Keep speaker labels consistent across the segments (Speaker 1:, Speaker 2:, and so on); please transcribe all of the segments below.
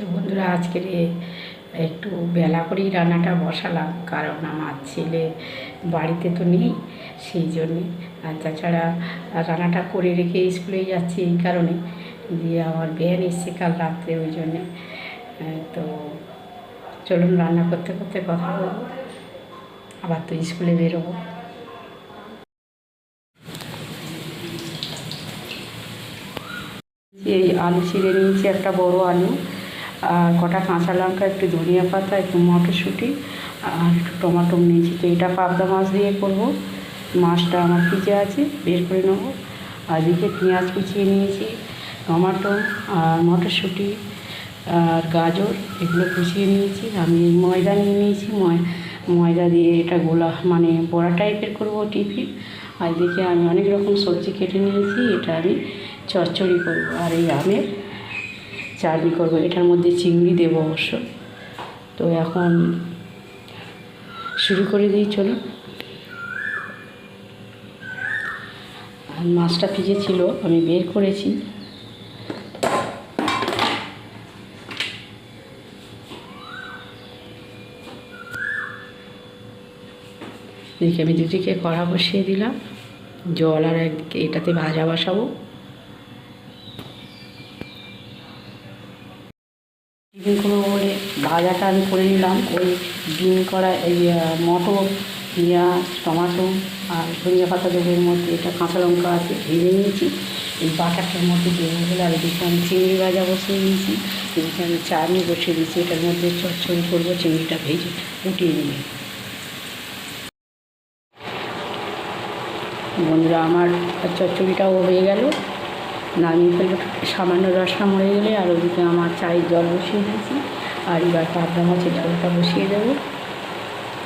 Speaker 1: তো বন্ধুরা আজকের একটু বেলা করেই রান্নাটা বসালাম, কারণ আমার ছেলে বাড়িতে তো নেই, সেই জন্যে আর তাছাড়া রান্নাটা করে রেখে স্কুলে যাচ্ছি এই কারণে, দিয়ে আমার ভ্যান এসছে কাল রাত্রে ওই জন্যে তো চলুন রান্না করতে করতে কথা বলব, আবার তো স্কুলে বেরোবো। এই আলু ছিঁড়ে নিয়েছি, একটা বড় আলু। আর কটা কাঁচা লঙ্কা, একটু ধনিয়া পাতা, একটু মটরশুঁটি, আর একটু টমাটো নিয়েছি। তো এটা পাবদা মাছ দিয়ে করব। মাছটা আমার ফ্রিজে আছে, বের করে নেব। আর এদিকে পেঁয়াজ কুচিয়ে নিয়েছি, টমাটো আর মটরশুঁটি আর গাজর, এগুলো কুচিয়ে নিয়েছি। আমি ময়দা নিয়ে নিয়েছি, ময়- ময়দা দিয়ে এটা গোলা মানে বড়া টাইপের করব টিফিন। আর এদিকে আমি অনেক রকম সবজি কেটে নিয়েছি, এটা আমি চচ্চড়ি করব। আর এই আমের চাটনি করব। এটার মধ্যে চিংড়ি দেবো অবশ্য। তো এখন শুরু করে দিই আর মাছটা ভিজে ছিল, আমি বের করেছি। এদিকে আমি দুদিকে কড়া বসিয়ে দিলাম। জল আর একদিকে এটাতে ভাজা বসাবো। টিফিন করব বলে ভাজাটা আমি করে নিলাম, ওই ডিম করা এই মটর, পেঁয়াজ, টমাটো আর ধনিয়া পাতা দেবো এর মধ্যে, এটা কাঁচা লঙ্কা আছে, ভেজে নিয়েছি। এই বাটারটার মধ্যে দেবো বলে আর এদিকে আমি চিংড়ি ভাজা বসিয়ে দিয়েছি। এদিকে আমি চাটনি বসিয়ে দিয়েছি, এটার মধ্যে চচ্চড়ি করব, চিংড়িটা ভেজে উঠিয়ে নিয়ে বন্ধুরা, আমার চচ্চড়িটাও হয়ে গেল। নামিয়ে ফেলব সামান্য রসটা মরে গেলে আর ওদিকে আমার চায়ের জল বসিয়ে দিয়েছি। আর এবার পাবদা মাছের ঝোলটা বসিয়ে দেবো।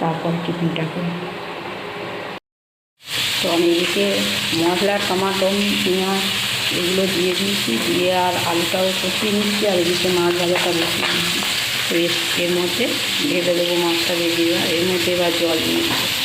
Speaker 1: তারপর টিফিনটা করে তো আমি এদিকে মশলা টমাটো পেঁয়াজ এগুলো দিয়ে দিয়েছি। দিয়ে আর আলুটাও কষিয়ে নিচ্ছি আর এদিকে মাছ ভাজাটা বসিয়ে দিয়েছি। তো এর- মধ্যে ঢেলে দেবো মাছটা আর এর মধ্যে এবার জল দিয়ে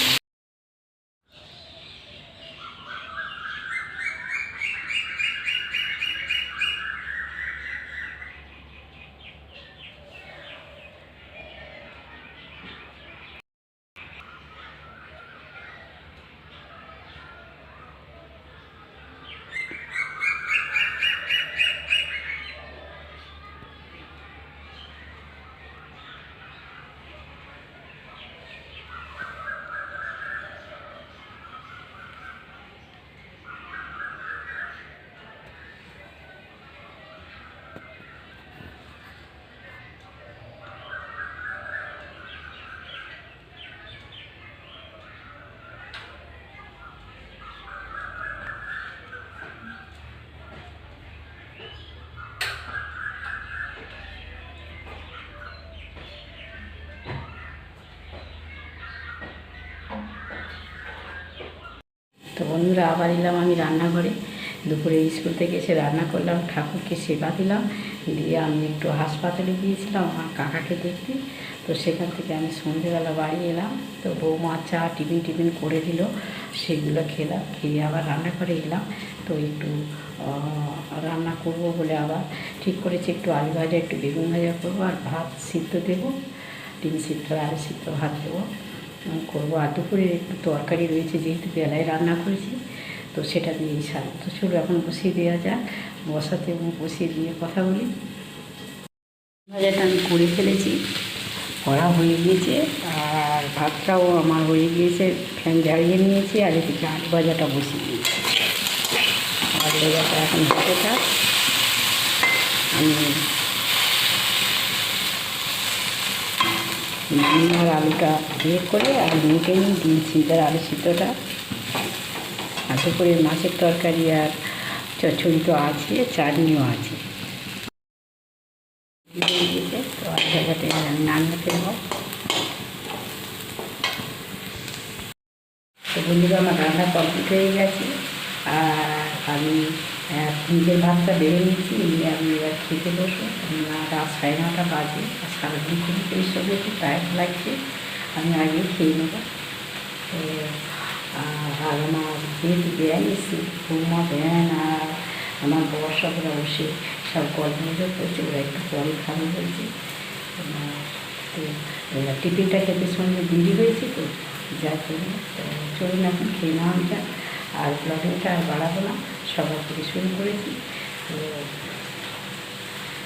Speaker 1: তো বন্ধুরা আবার এলাম আমি রান্নাঘরে। দুপুরে স্কুল থেকে এসে রান্না করলাম, ঠাকুরকে সেবা দিলাম। দিয়ে আমি একটু হাসপাতালে গিয়েছিলাম, আমার কাকাকে দেখতে। তো সেখান থেকে আমি সন্ধেবেলা বাড়ি এলাম। তো বৌমা চা টিফিন টিফিন করে দিল, সেগুলো খেলাম, খেয়ে আবার রান্নাঘরে এলাম। তো একটু রান্না করব বলে আবার ঠিক করেছি, একটু আলু ভাজা, একটু বেগুন ভাজা করব আর ভাত সিদ্ধ দেবো। ডিম সিদ্ধ, আলু সিদ্ধ, ভাত দেবো। করব। আর দুপুরে একটু তরকারি রয়েছে, যেহেতু বেলায় রান্না করেছি, তো সেটা দিয়েই সার তো চলো, এখন বসিয়ে দেওয়া যাক। বসাতে এবং বসিয়ে দিয়ে কথা বলি। ভাজাটা আমি করে ফেলেছি, করা হয়ে গিয়েছে, আর ভাতটাও আমার হয়ে গিয়েছে, ফ্যান ঝাড়িয়ে নিয়েছি, আর এদিকে আলু ভাজাটা বসিয়ে দিয়েছি। আলু ভাজাটা এখন হতে থাক। আমি ডিম আর আলুটা বের করে আর মেখে নিই ডিম সিদ্ধার আলু সিদ্ধটা। আর দুপুরে মাছের তরকারি আর চচ্চড়ি তো আছে, চাটনিও আছে। তো ভাজাটা এবার আমি তো বন্ধুরা, আমার রান্না কমপ্লিট হয়ে গেছে। আর আমি নিজের ভাতটা বেড়ে নিয়েছি নিয়ে আমি এবার খেতে বসবো। রাত সাড়ে নটা বাজে, আর সারাদিন খুবই পরিশ্রমে একটু টায়ার্ড লাগছে, আমি আগে খেয়ে নেব। তো, আর আমার যেহেতু ব্যান এসেছি বৌমা ব্যান আর আমার বর সব ওরা বসে সব গল্প করছে, ওরা একটু পরে খাবে বলছে। তো টিফিনটা খেতে সঙ্গে দেরি হয়েছে তো যার জন্য চলুন এখন, খেয়ে নেওয়া যাক। আর ব্লগিংটা আর বাড়াবো না। সবার থেকে শুরু করেছি। তো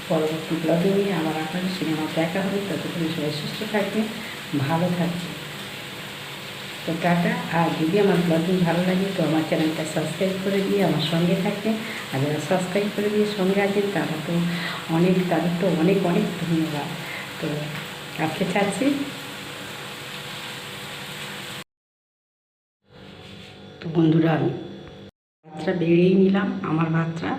Speaker 1: পরবর্তী ব্লগে আমার আপনাদের সিনেমা দেখা হবে। ততক্ষণ সবাই সুস্থ থাকবে ভালো থাকবে তো টাটা। আর যদি আমার ব্লগিং ভালো লাগে, তো আমার চ্যানেলটা সাবস্ক্রাইব করে দিয়ে আমার সঙ্গে থাকবে আর যারা সাবস্ক্রাইব করে দিয়ে সঙ্গে আছেন, তারা তো অনেক, তাদের তো অনেক অনেক ধন্যবাদ। তো আজকে চাচ্ছি। তো বন্ধুরা, আমি ভাতটা বেড়েই নিলাম আমার ভাতটা